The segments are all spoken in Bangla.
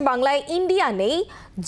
বাংলায় ইন্ডিয়া নেই,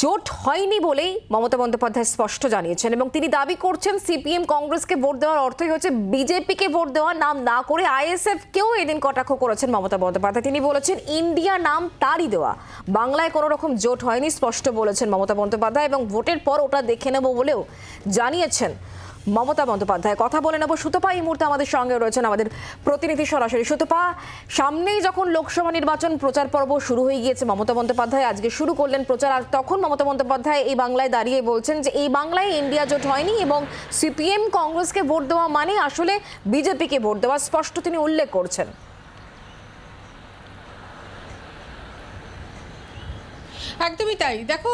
জোট হয়নি বলেই মমতা বন্দ্যোপাধ্যায় স্পষ্ট জানিয়েছেন এবং তিনি দাবি করছেন সিপিএম কংগ্রেসকে ভোট দেওয়ার অর্থই হচ্ছে বিজেপিকে ভোট দেওয়ার নাম না করে আইএসএফ কেও এদিন কটাক্ষ করেছেন মমতা বন্দ্যোপাধ্যায়। তিনি বলেছেন, ইন্ডিয়া নাম তারই দেওয়া। বাংলায় কোনো রকম জোট হয়নি স্পষ্ট বলেছেন মমতা বন্দ্যোপাধ্যায় এবং ভোটের পর ওটা দেখে নেব বলেও জানিয়েছেন। মমতা বন্দ্যোপাধ্যায়। কথা বলে নেব সুতপা। এই মুহূর্তে আমাদের সঙ্গে রয়েছেন আমাদের প্রতিনিধি সরাসরি। সুতপা, সামনেই যখন লোকসভা নির্বাচন প্রচার পর্ব শুরু হয়ে গিয়েছে মমতা বন্দ্যোপাধ্যায়, আজকে শুরু করলেন প্রচার। আর তখন মমতা বন্দ্যোপাধ্যায় এই বাংলায় দাঁড়িয়ে বলছেন যে, এই বাংলায় ইন্ডিয়া জোট হয়নি এবং সিপিএম কংগ্রেসকে ভোট দেওয়া মানে আসলে বিজেপিকে ভোট দেওয়া, স্পষ্ট তিনি উল্লেখ করছেন। একদমই তাই। দেখো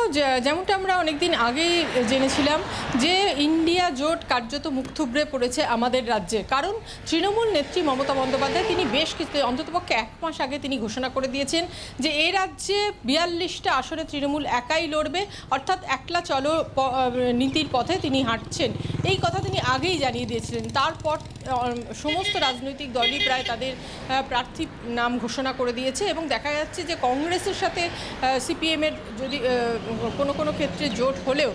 যেমনটা আমরা অনেকদিন আগেই জেনেছিলাম যে ইন্ডিয়া জোট কার্যত মুখ থুবড়ে পড়েছে আমাদের রাজ্যে। কারণ তৃণমূল নেত্রী মমতা বন্দ্যোপাধ্যায়, তিনি বেশ কিছু, অন্ততপক্ষে এক মাস আগে তিনি ঘোষণা করে দিয়েছেন যে এই রাজ্যে বিয়াল্লিশটা আসরে তৃণমূল একাই লড়বে, অর্থাৎ একলা চলো নীতির পথে তিনি হাঁটছেন। এই কথা তিনি আগেই জানিয়ে দিয়েছিলেন। তারপর সমস্ত রাজনৈতিক দলই প্রায় তাদের প্রার্থী নাম ঘোষণা করে দিয়েছে এবং দেখা যাচ্ছে যে কংগ্রেসের সাথে সিপিএমের যদি কোনো কোনো ক্ষেত্রে জোট হলেও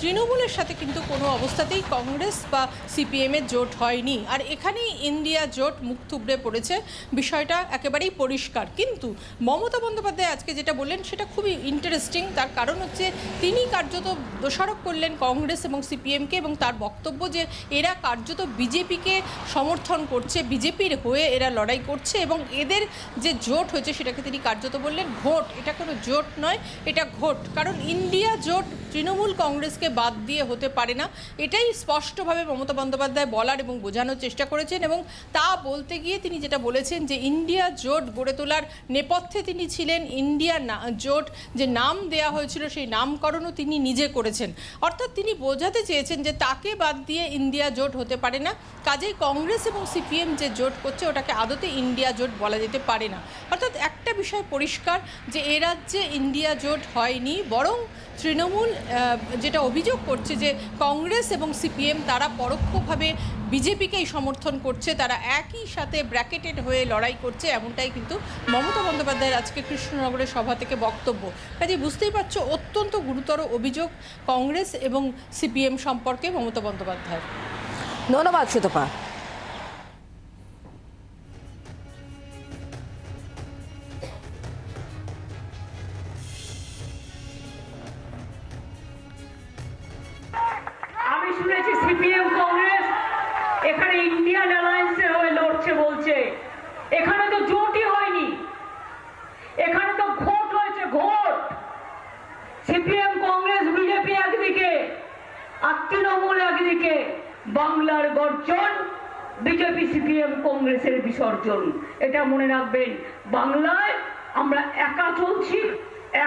তৃণমূলের সাথে কিন্তু কোনো অবস্থাতেই কংগ্রেস বা সিপিএমের জোট হয়নি। আর এখানেই ইন্ডিয়া জোট মুখ থুবড়ে পড়েছে। বিষয়টা একেবারেই পরিষ্কার। কিন্তু মমতা বন্দ্যোপাধ্যায় আজকে যেটা বললেন, সেটা খুবই ইন্টারেস্টিং তার কারণ হচ্ছে, তিনি কার্যত দোষারোপ করলেন কংগ্রেস এবং সিপিএমকে এবং তার বক্তব্য যে, এরা কার্যত বিজেপিকে সমর্থন করছে, বিজেপির হয়ে এরা লড়াই করছে এবং এদের যে জোট হয়েছে, সেটাকে তিনি কার্যত বললেন ভোট। এটা কোনো জোট নয়, এটা ঘোট। কারণ ইন্ডিয়া জোট তৃণমূল কংগ্রেসকে বাদ দিয়ে হতে পারে না। এটাই স্পষ্টভাবে মমতা বন্দ্যোপাধ্যায় বলার এবং বোঝানোর চেষ্টা করেছেন এবং তা বলতে গিয়ে তিনি যেটা বলেছেন যে ইন্ডিয়া জোট গড়ে তোলার নেপথ্যে তিনি ছিলেন। ইন্ডিয়া জোট যে নাম দেয়া হয়েছিল সেই নামকরণও তিনি নিজে করেছেন। অর্থাৎ তিনি বোঝাতে চেয়েছেন যে তাকে বাদ দিয়ে ইন্ডিয়া জোট হতে পারে না। কাজেই কংগ্রেস এবং সিপিএম যে জোট করছে ওটাকে আদতে ইন্ডিয়া জোট বলা যেতে পারে না। অর্থাৎ একটা বিষয় পরিষ্কার যে এ রাজ্যে ইন্ডিয়া জোট হয়নি, বরং তৃণমূল যেটা অভিযোগ করছে যে কংগ্রেস এবং সিপিএম তারা পরোক্ষভাবে বিজেপিকেই সমর্থন করছে, তারা একই সাথে ব্র্যাকেটেড হয়ে লড়াই করছে, এমনটাই কিন্তু মমতা বন্দ্যোপাধ্যায়ের আজকে কৃষ্ণনগরের সভা থেকে বক্তব্য। কাজে বুঝতেই পারছ, অত্যন্ত গুরুতর অভিযোগ কংগ্রেস এবং সিপিএম সম্পর্কে মমতা বন্দ্যোপাধ্যায় ধন্যবাদ সুতপা। আর তৃণমূল একদিকে বাংলার গর্জন, বিজেপি, সিপিএম, কংগ্রেসের বিসর্জন। এটা মনে রাখবেন, বাংলায় আমরা একা চলছি,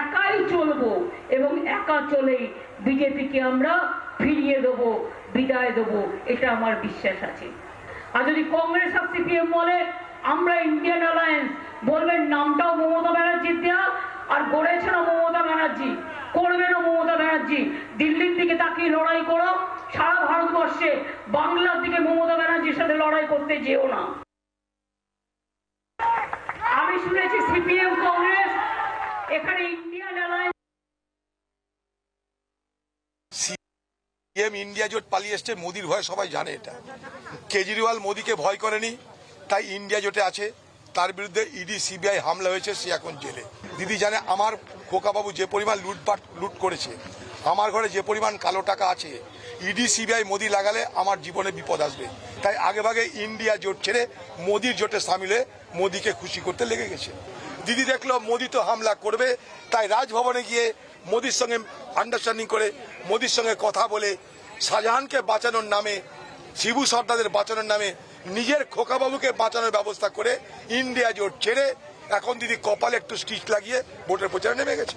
একাই চলবো এবং একা চলেই বিজেপিকে আমরা ফিরিয়ে দেবো, বিদায় দেবো, এটা আমার বিশ্বাস আছে। আর যদি কংগ্রেস আর সিপিএম বলে, আমরা ইন্ডিয়ান অ্যালায়েন্স, বলবেন নামটাও মমতা ব্যানার্জির দেওয়া আর গড়েছেন মমতা ব্যানার্জি করবেন মমতা ব্যানার্জি দিল্লির দিকে তাকিয়ে লড়াই করো, সারা ভারতবর্ষে বাংলার দিকে মমতা ব্যানার্জির সাথে লড়াই করতে যেও না। আমি শুনেছি সিপিএম কংগ্রেস, এখানে ইন্ডিয়ান অ্যালায়েন্স ইন্ডিয়া জোট পালিয়ে এসছে, মোদির ভয় সবাই জানে এটা। কেজরিওয়াল মোদিকে ভয় করেনি, তাই ইন্ডিয়া জোটে আছে। তার বিরুদ্ধে ইডি, সিবিআই হামলা হয়েছে, সে এখন জেলে। দিদি জানে আমার খোকাবাবু যে পরিমাণ লুটপাট, লুট করেছে আমার ঘরে যে পরিমাণ কালো টাকা আছে, ইডি, সিবিআই, মোদি লাগালে আমার জীবনে বিপদ আসবে। তাই আগেভাগে ইন্ডিয়া জোট ছেড়ে মোদির জোটে সামিল হয়ে মোদিকে খুশি করতে লেগে গেছে। দিদি দেখল মোদি তো হামলা করবে, তাই রাজভবনে গিয়ে মোদির সঙ্গে আন্ডারস্ট্যান্ডিং করে, মোদির সঙ্গে কথা বলে, শাহজাহানকে বাঁচানোর নামে, শিবু সর্দারদের বাঁচানোর নামে, নিজের খোকাবাবুকে বাঁচানোর ব্যবস্থা করে ইন্ডিয়া জোট ছেড়ে এখন দিদি কপালে একটু স্টিচ লাগিয়ে ভোটের প্রচারে নেমে গেছে।